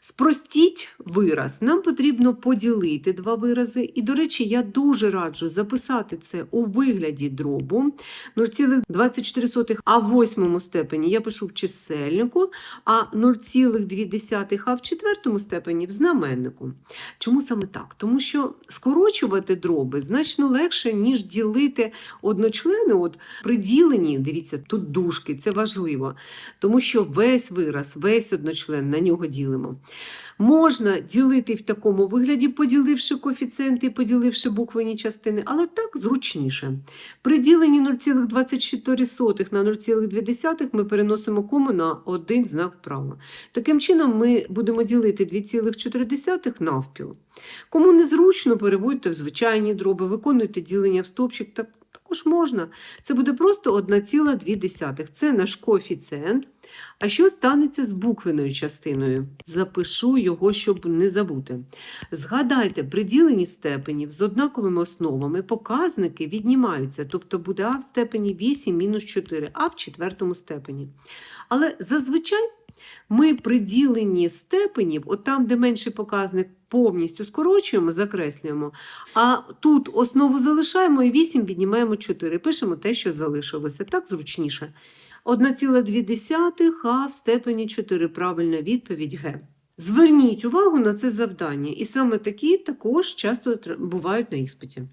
Спростіть вираз. Нам потрібно поділити два вирази. І, до речі, я дуже раджу записати це у вигляді дробу 0,24, а в восьмому степені я пишу в чисельнику, а 0,2, а в четвертому степені в знаменнику. Чому саме так? Тому що скорочувати дроби значно легше, ніж ділити одночлени. От при діленні, дивіться, тут дужки, це важливо, тому що весь вираз, весь одночлен на нього ділимо. Можна ділити в такому вигляді, поділивши коефіцієнти поділивши буквені частини, але так зручніше. При діленні 0,24 на 0,2 ми переносимо кому на один знак вправо. Таким чином ми будемо ділити 2,4 навпіл. Кому незручно, переводьте в звичайні дроби, виконуйте ділення в стовпчик, так також можна. Це буде просто 1,2. Це наш коефіцієнт. А що станеться з буквеною частиною? Запишу його, щоб не забути. Згадайте, при діленні степенів з однаковими основами показники віднімаються, тобто буде а в степені 8 мінус 4, а в четвертому степені. Але зазвичай ми при діленні степенів, от там, де менший показник, повністю скорочуємо, закреслюємо, а тут основу залишаємо і 8 віднімаємо 4. Пишемо те, що залишилося. Так зручніше. 1,2 а в степені 4. Правильна відповідь Г. Зверніть увагу на це завдання, і саме такі також часто бувають на іспиті.